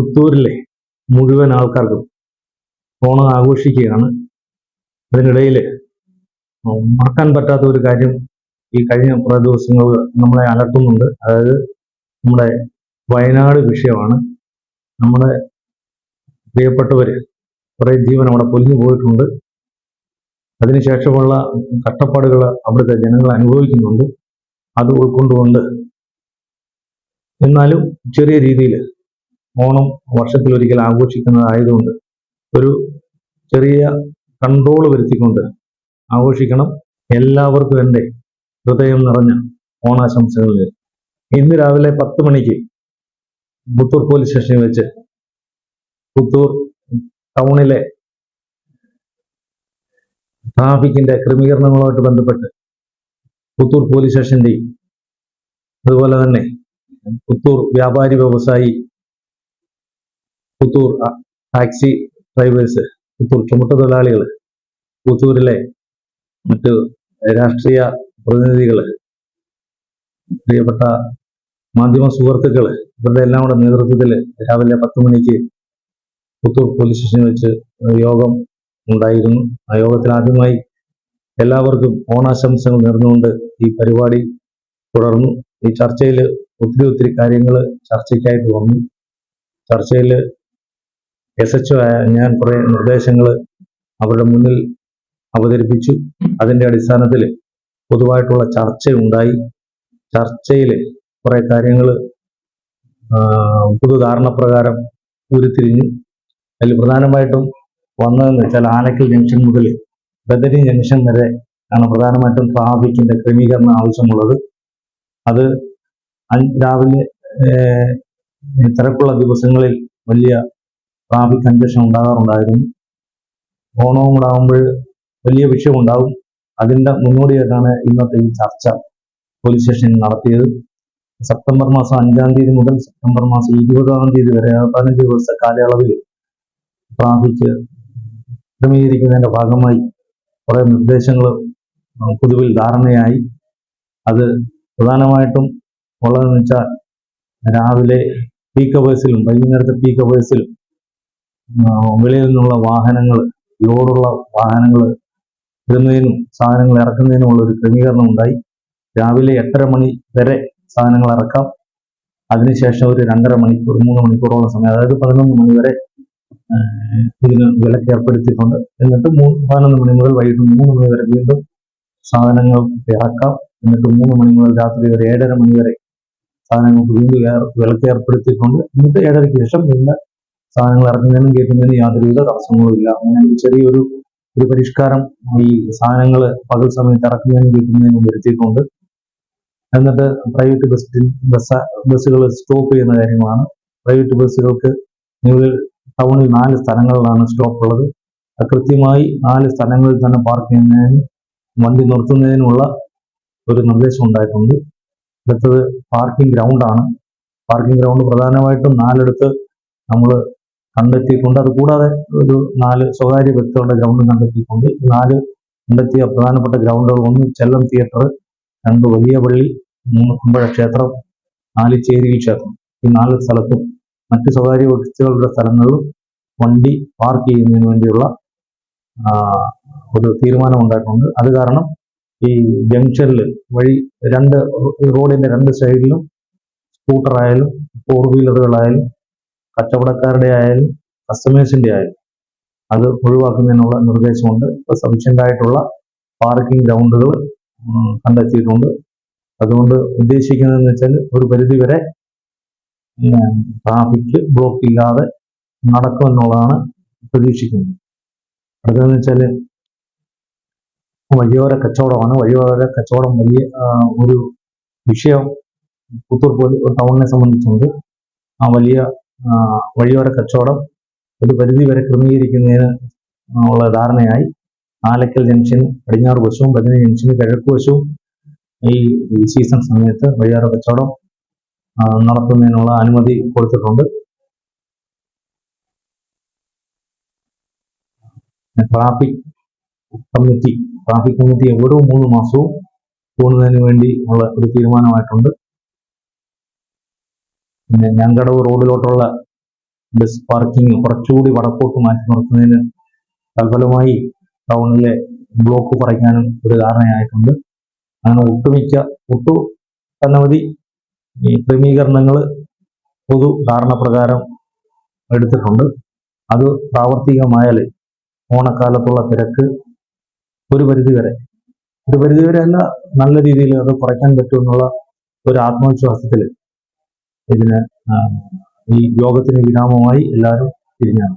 പുത്തൂരിലെ മുഴുവൻ ആൾക്കാർക്കും ഓണം ആഘോഷിക്കുകയാണ്. അതിനിടയിൽ മറക്കാൻ പറ്റാത്ത ഒരു കാര്യം ഈ കഴിഞ്ഞ കുറേ ദിവസങ്ങൾ നമ്മളെ അലട്ടുന്നുണ്ട്. അതായത് നമ്മുടെ വയനാട് വിഷയമാണ്. നമ്മുടെ പ്രിയപ്പെട്ടവർ കുറേ ജീവൻ അവിടെ പൊലിഞ്ഞു പോയിട്ടുണ്ട്. അതിനുശേഷമുള്ള കഷ്ടപ്പാടുകൾ അവിടുത്തെ ജനങ്ങൾ അനുഭവിക്കുന്നുണ്ട്. അത് ഉൾക്കൊണ്ടുകൊണ്ട് എന്നാലും ചെറിയ രീതിയിൽ ഓണം വർഷത്തിലൊരിക്കൽ ആഘോഷിക്കുന്നതായതുകൊണ്ട് ഒരു ചെറിയ കൺട്രോൾ വരുത്തിക്കൊണ്ട് ആഘോഷിക്കണം. എല്ലാവർക്കും എന്റെ ഹൃദയം നിറഞ്ഞ ഓണാശംസകൾ. ഇന്ന് രാവിലെ പത്ത് മണിക്ക് പുത്തൂർ പോലീസ് സ്റ്റേഷനിൽ വെച്ച് പുത്തൂർ ടൗണിലെ ട്രാഫിക്കിന്റെ ക്രമീകരണങ്ങളുമായിട്ട് ബന്ധപ്പെട്ട് പുത്തൂർ പോലീസ് സ്റ്റേഷന്റെയും അതുപോലെ തന്നെ പുത്തൂർ വ്യാപാരി വ്യവസായി പുത്തൂർ ടാക്സി ഡ്രൈവേഴ്സ് പുത്തൂർ ചുമട്ടുതൊഴിലാളികൾ പുത്തൂരിലെ മറ്റ് രാഷ്ട്രീയ പ്രതിനിധികൾ പ്രിയപ്പെട്ട മാധ്യമ സുഹൃത്തുക്കൾ ഇവരുടെ എല്ലാം കൂടെ നേതൃത്വത്തിൽ രാവിലെ പത്ത് മണിക്ക് പുത്തൂർ പോലീസ് സ്റ്റേഷനിൽ വെച്ച് യോഗം ഉണ്ടായിരുന്നു. ആ യോഗത്തിൽ ആദ്യമായി എല്ലാവർക്കും ഓണാശംസകൾ നേർന്നുകൊണ്ട് ഈ പരിപാടി തുടർന്നു. ഈ ചർച്ചയിൽ ഒത്തിരി ഒത്തിരി കാര്യങ്ങൾ ചർച്ചയ്ക്കായിട്ട് വന്നു. ചർച്ചയിൽ എസ് എച്ച് ഞാൻ കുറെ നിർദ്ദേശങ്ങൾ അവരുടെ മുന്നിൽ അവതരിപ്പിച്ചു. അതിന്റെ അടിസ്ഥാനത്തിൽ പൊതുവായിട്ടുള്ള ചർച്ച ഉണ്ടായി ചർച്ചയിൽ കുറെ കാര്യങ്ങൾ പൊതുധാരണ പ്രകാരം ഉരുത്തിരിഞ്ഞു. അതിൽ പ്രധാനമായിട്ടും വന്നതെന്ന് വെച്ചാൽ ആനക്കൽ ജംഗ്ഷൻ മുതൽ ബദരി ജംഗ്ഷൻ വരെ ആണ് പ്രധാനമായിട്ടും ട്രാഫിക്കിന്റെ ക്രമീകരണം ആവശ്യമുള്ളത്. അത് രാവിലെ തിരക്കുള്ള ദിവസങ്ങളിൽ വലിയ ട്രാഫിക് കൺജഷൻ ഉണ്ടാകാറുണ്ടായിരുന്നു. ഓണവും കൂടെ ആകുമ്പോൾ വലിയ വിഷയം ഉണ്ടാകും അതിന്റെ മുന്നോടിയായിട്ടാണ് ഇന്നത്തെ ഈ ചർച്ച പോലീസ് സ്റ്റേഷനിൽ നടത്തിയത്. സെപ്റ്റംബർ മാസം അഞ്ചാം തീയതി മുതൽ സെപ്റ്റംബർ മാസം ഇരുപതാം തീയതി വരെ പതിനഞ്ച് ദിവസത്തെ കാലയളവിൽ ട്രാഫിക് ക്രമീകരിക്കുന്നതിന്റെ ഭാഗമായി കുറേ നിർദ്ദേശങ്ങൾ പൊതുവിൽ ധാരണയായി. അത് പ്രധാനമായിട്ടും ഉള്ളതെന്ന് വെച്ചാൽ രാവിലെ പീക്ക് അവേഴ്സിലും വൈകുന്നേരത്തെ പീക്ക് അവേഴ്സിലും വെളിയിൽ നിന്നുള്ള വാഹനങ്ങൾ ലോഡുള്ള വാഹനങ്ങൾ ഇടുന്നതിനും സാധനങ്ങൾ ഇറക്കുന്നതിനുമുള്ള ഒരു ക്രമീകരണം ഉണ്ടായി. രാവിലെ എട്ടര മണി വരെ സാധനങ്ങൾ ഇറക്കാം. അതിനുശേഷം ഒരു രണ്ടര മണിക്കൂർ മൂന്ന് മണിക്കൂറോളം സമയം അതായത് പതിനൊന്ന് മണി വരെ ഇതിന് വിലക്ക് ഏർപ്പെടുത്തിയിട്ടുണ്ട്. എന്നിട്ട് മൂന്ന് പതിനൊന്ന് മണി മുതൽ വൈകിട്ട് മൂന്ന് മണി വരെ വീണ്ടും സാധനങ്ങൾ ഇറക്കാം. എന്നിട്ട് മൂന്ന് മണി മുതൽ രാത്രി ഒരു ഏഴര മണി വരെ സാധനങ്ങൾക്ക് വീണ്ടും വിലക്ക് ഏർപ്പെടുത്തിയിട്ടുണ്ട്. എന്നിട്ട് ഏഴരയ്ക്ക് ശേഷം പിന്നെ സാധനങ്ങൾ ഇറങ്ങുന്നതിനും കയറ്റുന്നതിനും യാതൊരുവിധ തടസ്സങ്ങളും ഇല്ല അങ്ങനെ ഒരു ചെറിയൊരു ഒരു പരിഷ്കാരം ഈ സാധനങ്ങൾ പകൽ സമയത്ത് ഇറക്കുന്നതിനും കയറ്റുന്നതിനും വരുത്തിയിട്ടുണ്ട്. എന്നിട്ട് പ്രൈവറ്റ് ബസ് ബസ് ബസ്സുകൾ സ്റ്റോപ്പ് ചെയ്യുന്ന കാര്യങ്ങളാണ്. പ്രൈവറ്റ് ബസ്സുകൾക്ക് നിലവിൽ ടൗണിൽ നാല് സ്ഥലങ്ങളിലാണ് സ്റ്റോപ്പ് ഉള്ളത്. കൃത്യമായി നാല് സ്ഥലങ്ങളിൽ തന്നെ പാർക്ക് ചെയ്യുന്നതിന് വണ്ടി നിർത്തുന്നതിനുള്ള ഒരു നിർദ്ദേശം ഉണ്ടായിട്ടുണ്ട്. അടുത്തത് പാർക്കിംഗ് ഗ്രൗണ്ടാണ് പാർക്കിംഗ് ഗ്രൗണ്ട് പ്രധാനമായിട്ടും നാലിടത്ത് നമ്മൾ കണ്ടെത്തിയിട്ടുണ്ട്. അതുകൂടാതെ ഒരു നാല് സ്വകാര്യ വ്യക്തികളുടെ ഗ്രൗണ്ടും കണ്ടെത്തിയിട്ടുണ്ട്. നാല് കണ്ടെത്തിയ പ്രധാനപ്പെട്ട ഗ്രൗണ്ടുകൾ ഒന്ന് ചെല്ലം തിയേറ്റർ രണ്ട് വലിയ പള്ളി മൂന്ന് കുമ്പഴ ക്ഷേത്രം നാല് ചേരിയിൽ ക്ഷേത്രം. ഈ നാല് സ്ഥലത്തും മറ്റ് സ്വകാര്യ വ്യക്തികളുടെ സ്ഥലങ്ങളിലും വണ്ടി പാർക്ക് ചെയ്യുന്നതിന് വേണ്ടിയുള്ള ഒരു തീരുമാനം ഉണ്ടായിട്ടുണ്ട് അത് കാരണം ഈ ജംഗ്ഷനിൽ വഴി രണ്ട് റോഡിന്റെ രണ്ട് സൈഡിലും സ്കൂട്ടറായാലും ഫോർ വീലറുകളായാലും കച്ചവടക്കാരുടെ ആയാലും കസ്റ്റമേഴ്സിന്റെ ആയാലും അത് ഒഴിവാക്കുന്നതിനുള്ള നിർദ്ദേശമുണ്ട്. ഇപ്പൊ സഫീഷ്യന്റ് ആയിട്ടുള്ള പാർക്കിംഗ് ഗ്രൗണ്ടുകൾ കണ്ടെത്തിയിട്ടുണ്ട്. അതുകൊണ്ട് ഉദ്ദേശിക്കുന്നതെന്ന് വെച്ചാൽ ഒരു പരിധി വരെ ട്രാഫിക് ബ്ലോക്ക് ഇല്ലാതെ നടക്കുമെന്നുള്ളതാണ് പ്രതീക്ഷിക്കുന്നത്. അടുത്തതെന്ന് വെച്ചാൽ വഴിയോര കച്ചവടമാണ്. വഴിയോര കച്ചവടം വലിയ ഒരു വിഷയം. പുത്തൂർ പോലെ ടൗണിനെ സംബന്ധിച്ചുണ്ട്. ആ വലിയ വഴിയോര കച്ചവടം ഒരു പരിധി വരെ ക്രമീകരിക്കുന്നതിന് ഉള്ള ധാരണയായി. ആലക്കൽ ജംഗ്ഷൻ പടിഞ്ഞാറ് വശവും ബദനി ജംഗ്ഷന് കിഴക്ക് വശവും ഈ സീസൺ സമയത്ത് വഴിയോര കച്ചവടം നടത്തുന്നതിനുള്ള അനുമതി കൊടുത്തിട്ടുണ്ട്. ട്രാഫിക് കമ്മിറ്റി ട്രാഫിക് കമ്മിറ്റി ഓരോ മൂന്ന് മാസവും പോകുന്നതിന് വേണ്ടി ഉള്ള ഒരു തീരുമാനമായിട്ടുണ്ട്. പിന്നെ ഞങ്കടവ് റോഡിലോട്ടുള്ള ബസ് പാർക്കിംഗ് കുറച്ചുകൂടി വടക്കോട്ട് മാറ്റി നിർത്തുന്നതിന് തൽഫലമായി ടൗണിലെ ബ്ലോക്ക് കുറയ്ക്കാനും ഒരു ധാരണയായിട്ടുണ്ട് അങ്ങനെ ഒട്ടുമിക്ക ഒട്ടു അനവധി ഈ ക്രമീകരണങ്ങൾ പൊതു ധാരണ പ്രകാരം എടുത്തിട്ടുണ്ട്. അത് പ്രാവർത്തികമായാൽ ഓണക്കാലത്തുള്ള തിരക്ക് ഒരു പരിധിവരെ. ഒരു പരിധിവരെ അല്ല നല്ല രീതിയിൽ അത് കുറയ്ക്കാൻ പറ്റുമെന്നുള്ള ഒരു ആത്മവിശ്വാസത്തിൽ ഇതിന് ഈ യോഗത്തിന് വിരാമമായി എല്ലാവരും പിരിഞ്ഞാണ്